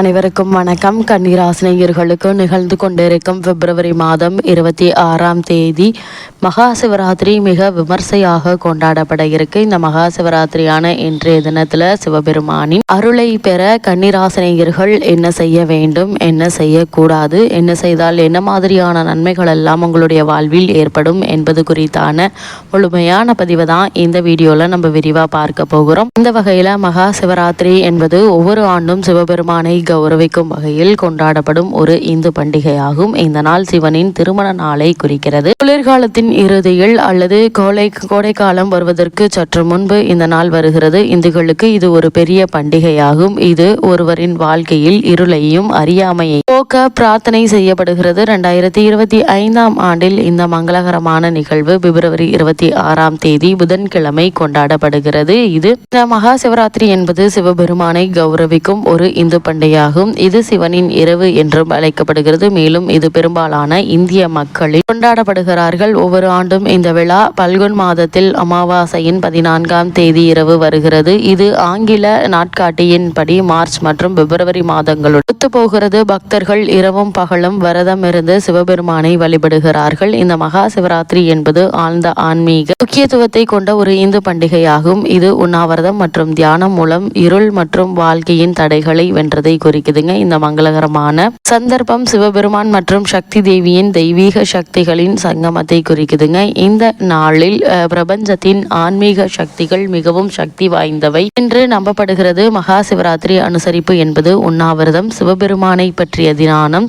அனைவருக்கும் வணக்கம். கன்னிராசினியர்களுக்கு நிகழ்ந்து கொண்டிருக்கும் பிப்ரவரி மாதம் இருபத்தி ஆறாம் தேதி மகா சிவராத்திரி மிக விமர்சையாக கொண்டாடப்பட இருக்கு. இந்த மகா சிவராத்திரியான இன்றைய தினத்துல சிவபெருமானின் அருளை பெற கன்னிராசினியர்கள் என்ன செய்ய வேண்டும் என்ன செய்யக்கூடாது என்ன செய்தால் என்ன மாதிரியான நன்மைகள் எல்லாம் உங்களுடைய வாழ்வில் ஏற்படும் என்பது குறித்தான முழுமையான பதிவு தான் இந்த வீடியோல நம்ம விரிவா பார்க்க போகிறோம். இந்த வகையில மகா சிவராத்திரி என்பது ஒவ்வொரு ஆண்டும் சிவபெருமானை கௌரவிக்கும் வகையில் கொண்டாடப்படும் ஒரு இந்து பண்டிகையாகும். இந்த நாள் சிவனின் திருமண நாளை குறிக்கிறது. குளிர்காலத்தின் இறுதியில் அல்லது கோடை கோடைக்காலம் வருவதற்கு சற்று முன்பு இந்த நாள் வருகிறது. இந்துக்களுக்கு இது ஒரு பெரிய பண்டிகையாகும். இது ஒருவரின் வாழ்க்கையில் இருளையும் அறியாமையை போக்க பிரார்த்தனை செய்யப்படுகிறது. ரெண்டாயிரத்தி இருபத்தி ஐந்தாம் ஆண்டில் இந்த மங்களகரமான நிகழ்வு பிப்ரவரி இருபத்தி ஆறாம் தேதி புதன்கிழமை கொண்டாடப்படுகிறது. இது இந்த மகா சிவராத்திரி என்பது சிவபெருமானை கௌரவிக்கும் ஒரு இந்து பண்டிகை. பண்டிகையாகும் இது சிவனின் இரவு என்றும் அழைக்கப்படுகிறது. மேலும் இது பெரும்பாலான இந்திய மக்களில் கொண்டாடப்படுகிறார்கள். ஒவ்வொரு ஆண்டும் இந்த விழா பல்குன் மாதத்தில் அமாவாசையின் பதினான்காம் தேதி இரவு வருகிறது. இது ஆங்கில நாட்காட்டியின்படி மார்ச் மற்றும் பிப்ரவரி மாதங்களுடன் ஒத்துப்போகிறது பக்தர்கள் இரவும் பகலும் விரதம் இருந்து சிவபெருமானை வழிபடுகிறார்கள். இந்த மகா சிவராத்திரி என்பது ஆழ்ந்த ஆன்மீக முக்கியத்துவத்தை கொண்ட ஒரு இந்து பண்டிகையாகும். இது உண்ணாவிரதம் மற்றும் தியானம் மூலம் இருள் மற்றும் வாழ்க்கையின் தடைகளை வென்றதை குறிக்குதுங்க. இந்த மங்களகரமான சந்தர்ப்பம் சிவபெருமான் மற்றும் சக்தி தேவியின் தெய்வீக சக்திகளின் சங்கமத்தை குறிக்குதுங்க. இந்த நாளில் பிரபஞ்சத்தின் ஆன்மீக சக்திகள் மிகவும் சக்தி வாய்ந்தவை. என்று நம்பப்படுகிறது மகா சிவராத்திரி அனுசரிப்பு என்பது உண்ணாவிரதம். சிவபெருமானை பற்றிய தியானம்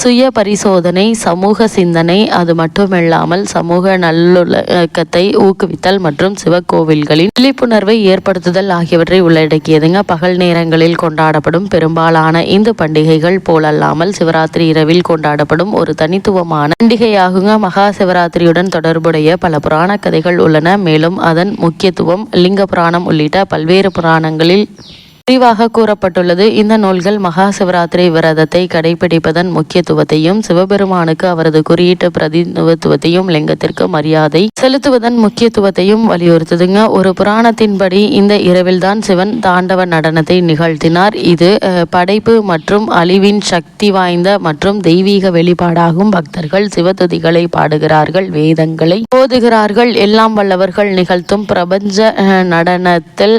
சுய பரிசோதனை சமூக சிந்தனை அது மட்டுமில்லாமல் சமூக நல்லொழுக்கத்தை ஊக்குவித்தல் மற்றும் சிவக்கோவில்களின் விழிப்புணர்வை ஏற்படுத்துதல் ஆகியவற்றை உள்ளடக்கியதுங்க. பகல் நேரங்களில் கொண்டாடப்படும் பெரும்பாலும் பெரும்பாலான இந்து பண்டிகைகள் போலல்லாமல் சிவராத்திரி இரவில் கொண்டாடப்படும் ஒரு தனித்துவமான பண்டிகையாகுங்க. மகா சிவராத்திரியுடன் தொடர்புடைய பல புராண கதைகள் உள்ளன. மேலும் அதன் முக்கியத்துவம் லிங்க புராணம் உள்ளிட்ட பல்வேறு புராணங்களில் விரிவாக கூறப்பட்டுள்ளது இந்த நூல்கள் மகா சிவராத்திரி விரதத்தை கடைபிடிப்பதன் முக்கியத்துவத்தையும் சிவபெருமானுக்கு அவரது குறியீட்டு பிரதிநிதித்துவத்தையும் லிங்கத்திற்கு மரியாதை செலுத்துவதன் முக்கியத்துவத்தையும் வலியுறுத்துதுங்க. ஒரு புராணத்தின்படி இந்த இரவில்தான் சிவன் தாண்டவ நடனத்தை நிகழ்த்தினார். இது படைப்பு மற்றும் அழிவின் சக்தி வாய்ந்த மற்றும் தெய்வீக வெளிப்பாடாகும். பக்தர்கள் சிவதுதிகளை பாடுகிறார்கள் வேதங்களை போதுகிறார்கள் எல்லாம் வல்லவர்கள் நிகழ்த்தும் பிரபஞ்ச நடனத்தில்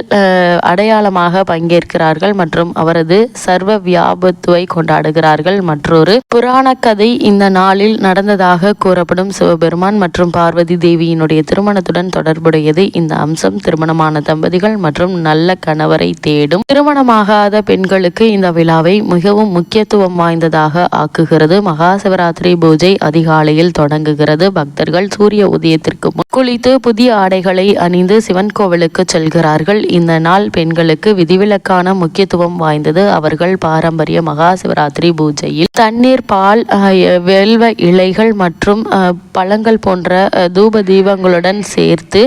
அடையாளமாக பங்கேற்க பங்கேற்கிறார்கள் மற்றும் அவரது சர்வ வியாபத்துவை கொண்டாடுகிறார்கள். மற்றொரு புராண கதை இந்த நாளில் நடந்ததாக கூறப்படும் சிவபெருமான் மற்றும் பார்வதி தேவியினுடைய திருமணத்துடன் தொடர்புடையது. இந்த அம்சம் திருமணமான தம்பதிகள் மற்றும் நல்ல கணவரை தேடும் திருமணமாகாத பெண்களுக்கு இந்த விழாவை மிகவும் முக்கியத்துவம் வாய்ந்ததாக ஆக்குகிறது. மகா சிவராத்திரி பூஜை அதிகாலையில் தொடங்குகிறது. பக்தர்கள் சூரிய உதயத்திற்கு முன் குளித்து புதிய ஆடைகளை அணிந்து சிவன் கோவிலுக்கு செல்கிறார்கள். இந்த நாள் பெண்களுக்கு விதிவிலக்கான முக்கியத்துவம் வாய்ந்தது. அவர்கள் பாரம்பரிய மகா சிவராத்திரி பூஜையில் தண்ணீர் பால் வெல்வ இலைகள் மற்றும் அஹ், பழங்கள் போன்ற தூப தீபங்களுடன் சேர்த்து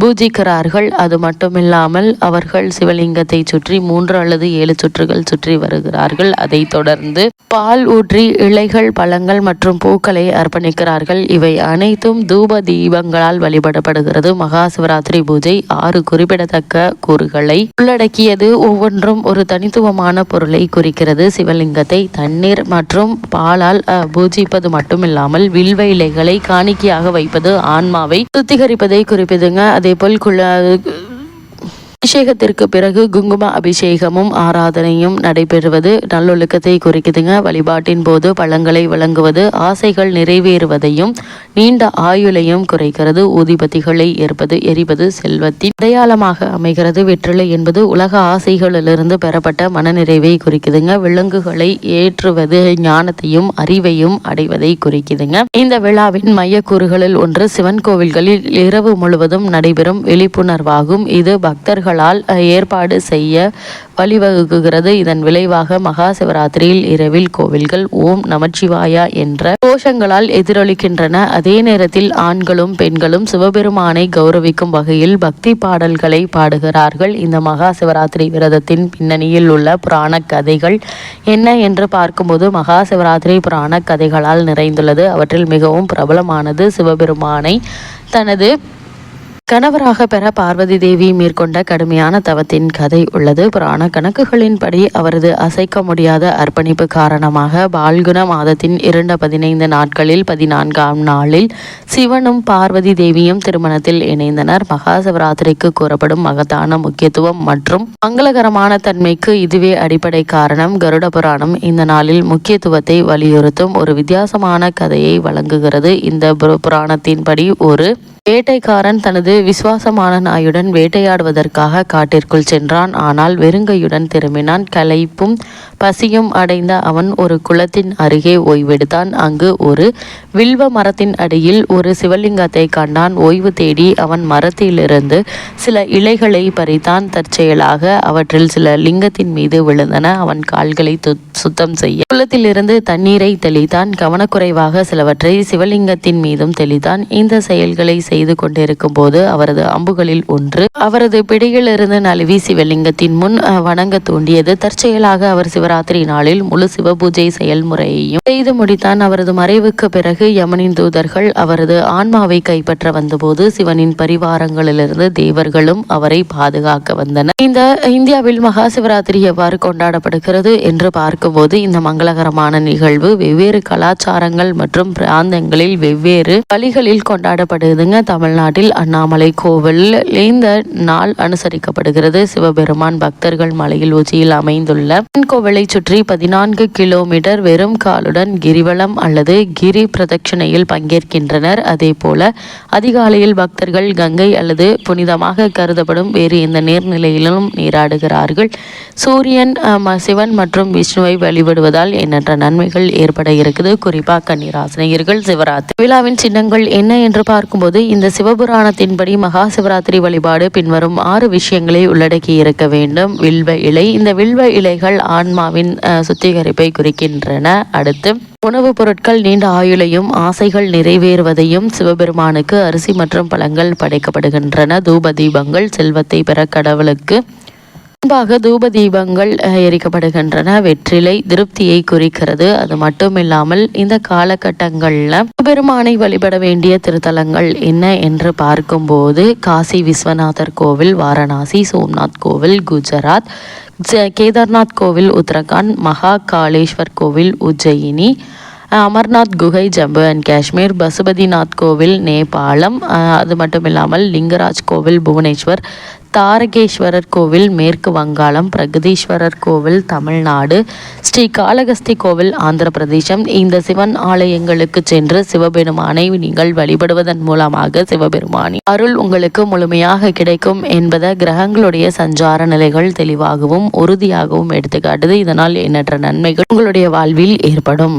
பூஜிக்கிறார்கள். அது மட்டுமில்லாமல் அவர்கள் சிவலிங்கத்தை சுற்றி மூன்று அல்லது ஏழு சுற்றுகள் சுற்றி வருகிறார்கள். அதை தொடர்ந்து பால் ஊற்றி இலைகள் பழங்கள் மற்றும் பூக்களை அர்ப்பணிக்கிறார்கள். இவை அனைத்தும் தூப தீபங்களால் வழிபடப்படுகிறது. மகா சிவராத்திரி பூஜை ஆறு குறிப்பிடத்தக்க கூறுகளை உள்ளடக்கியது. ஒவ்வொன்றும் ஒரு தனித்துவமான பொருளை குறிக்கிறது. சிவலிங்கத்தை தண்ணீர் மற்றும் பாலால் பூஜிப்பது மட்டுமில்லாமல் வில்வ இலைகளை காணிக்கையாக வைப்பது ஆன்மாவை சுத்திகரிப்பதை குறிப்பது குறிப்பிடுங்க அதே போல் அபிஷேகத்திற்கு பிறகு குங்கும அபிஷேகமும் ஆராதனையும் நடைபெறுவது நல்லொழுக்கத்தை குறிக்குதுங்க. வழிபாட்டின் போது பழங்களை வழங்குவது ஆசைகள் நிறைவேறுவதையும் நீண்ட ஆயுளையும் குறைக்கிறது ஊதிபதிகளை ஏற்பது எரிவது செல்வத்தின் அடையாளமாக அமைகிறது. வெற்றிலை என்பது உலக ஆசைகளிலிருந்து பெறப்பட்ட மனநிறைவை குறிக்குதுங்க. விலங்குகளை ஏற்றுவது ஞானத்தையும் அறிவையும் அடைவதை குறிக்குதுங்க. இந்த விழாவின் மையக்கூறுகளில் ஒன்று சிவன் கோவில்களில் இரவு முழுவதும் நடைபெறும் விழிப்புணர்வாகும். இது பக்தர்கள் பக்தர்களால் ஏற்பாடு செய்ய வழிவகுக்கிறது. இதன் விளைவாக மகா சிவராத்திரியில் இரவில் கோவில்கள் ஓம் நமச்சிவாயா என்ற கோஷங்களால் எதிரொலிக்கின்றன. அதே நேரத்தில் ஆண்களும் பெண்களும் சிவபெருமானை கௌரவிக்கும் வகையில் பக்தி பாடல்களை பாடுகிறார்கள். இந்த மகா சிவராத்திரி விரதத்தின் பின்னணியில் உள்ள புராண கதைகள் என்ன என்று பார்க்கும்போது மகா சிவராத்திரி புராண கதைகளால் நிறைந்துள்ளது. அவற்றில் மிகவும் பிரபலமானது சிவபெருமானை தனது கணவராக பெற பார்வதி தேவி மேற்கொண்ட கடுமையான தவத்தின் கதை உள்ளது. புராண கணக்குகளின்படி அவரது அசைக்க முடியாத அர்ப்பணிப்பு காரணமாக பால்குண மாதத்தின் இரண்டு பதினைந்து நாட்களில் பதினான்காம் நாளில் சிவனும் பார்வதி தேவியும் திருமணத்தில் இணைந்தனர். மகா சிவராத்திரிக்கு கூறப்படும் மகத்தான முக்கியத்துவம் மற்றும் மங்களகரமான தன்மைக்கு இதுவே அடிப்படை காரணம். கருட புராணம் இந்த நாளில் முக்கியத்துவத்தை வலியுறுத்தும் ஒரு வித்தியாசமான கதையை வழங்குகிறது. இந்த புராணத்தின்படி ஒரு வேட்டைக்காரன் தனது விசுவாசமான நாயுடன் வேட்டையாடுவதற்காக காட்டிற்குள் சென்றான். ஆனால் வெறுங்கையுடன் திரும்பினான். களைப்பும் பசியும் அடைந்த அவன் ஒரு குளத்தின் அருகே ஓய்வெடுத்தான். அங்கு ஒரு வில்வ மரத்தின் அடியில் ஒரு சிவலிங்கத்தை கண்டான். ஓய்வு தேடி அவன் மரத்திலிருந்து சில இலைகளை பறித்தான். தற்செயலாக அவற்றில் சில லிங்கத்தின் மீது விழுந்தன. அவன் கால்களை சுத்தம் செய்ய குளத்திலிருந்து தண்ணீரை தெளித்தான். கவனக்குறைவாக சிலவற்றை சிவலிங்கத்தின் மீதும் தெளித்தான். இந்த செயல்களை செய்து கொண்டிருக்கும் போது அவரது அம்புகளில் ஒன்று. அவரது பிடியிலிருந்து நழுவி சிவலிங்கத்தின் முன் வணங்க தூண்டியது. தற்செயலாக அவர் சிவராத்திரி நாளில் முழு சிவ பூஜை செயல்முறையையும் செய்து முடித்தான். அவரது மறைவுக்கு பிறகு யமனின் தூதர்கள் அவரது ஆன்மாவை கைப்பற்ற வந்தபோது சிவனின் பரிவாரங்களிலிருந்து தேவர்களும் அவரை பாதுகாக்க வந்தனர். இந்த இந்தியாவில் மகா சிவராத்திரி எவ்வாறு கொண்டாடப்படுகிறது என்று பார்க்கும்போது இந்த மங்களகரமான நிகழ்வு வெவ்வேறு கலாச்சாரங்கள் மற்றும் பிராந்தங்களில் வெவ்வேறு வழிகளில் கொண்டாடப்படுதுங்க. தமிழ்நாட்டில் அண்ணாமலை கோவில் இந்த நாள் அனுசரிக்கப்படுகிறது. சிவபெருமான் பக்தர்கள் மலையில் உச்சியில் அமைந்துள்ள கோவிலை சுற்றி பதினான்கு கிலோமீட்டர் வெறும் காலுடன் கிரிவலம் அல்லது கிரி பிரதட்சணையில் பங்கேற்கின்றனர். அதே போல அதிகாலையில் பக்தர்கள் கங்கை அல்லது புனிதமாக கருதப்படும் வேறு எந்த நீர்நிலையிலும் நீராடுகிறார்கள். சூரியன் சிவன் மற்றும் விஷ்ணுவை வழிபடுவதால் எண்ணற்ற நன்மைகள் ஏற்பட இருக்குது குறிப்பாக கன்னிராசினியர்கள் சிவராத்திரி விழாவின் சின்னங்கள் என்ன என்று பார்க்கும்போது இந்த சிவபுராணத்தின்படி மகா சிவராத்திரி வழிபாடு பின்வரும் ஆறு விஷயங்களை உள்ளடக்கி இருக்க வேண்டும். வில்வ இலை. இந்த வில்வ இலைகள் ஆன்மாவின் சுத்திகரிப்பை குறிக்கின்றன. அடுத்து உணவுப் பொருட்கள் நீண்ட ஆயுளையும் ஆசைகள் நிறைவேறுவதையும் சிவபெருமானுக்கு அரிசி மற்றும் பழங்கள் படைக்கப்படுகின்றன. தூப தீபங்கள் செல்வத்தை பெற கடவுளுக்கு முன்பாக தூப தீபங்கள் எரிக்கப்படுகின்றன. வெற்றிலை திருப்தியை குறிக்கிறது. அது மட்டும் இல்லாமல் இந்த காலகட்டங்களில் பெருமானை வழிபட வேண்டிய திருத்தலங்கள் என்ன என்று பார்க்கும்போது காசி விஸ்வநாதர் கோவில் வாரணாசி சோம்நாத் கோவில் குஜராத் கேதார்நாத் கோவில் உத்தரகாண்ட் மகா காளேஸ்வர் கோவில் உஜ்ஜயினி அமர்நாத் குகை ஜம்மு அண்ட் காஷ்மீர் பசுபதிநாத் கோவில் நேபாளம் அது மட்டும் இல்லாமல் லிங்கராஜ் கோவில் புவனேஸ்வர் தாரகேஸ்வரர் கோவில் மேற்கு வங்காளம் பிரகதீஸ்வரர் கோவில் தமிழ்நாடு ஸ்ரீ காளகஸ்தி கோவில் ஆந்திர பிரதேசம். இந்த சிவன் ஆலயங்களுக்கு சென்று சிவபெருமானை நீங்கள் வழிபடுவதன் மூலமாக சிவபெருமானி அருள் உங்களுக்கு முழுமையாக கிடைக்கும் என்பதை கிரகங்களுடைய சஞ்சார நிலைகள் தெளிவாகவும் உறுதியாகவும் எடுத்துக்காட்டுது. இதனால் எண்ணற்ற நன்மைகள் உங்களுடைய வாழ்வில் ஏற்படும்.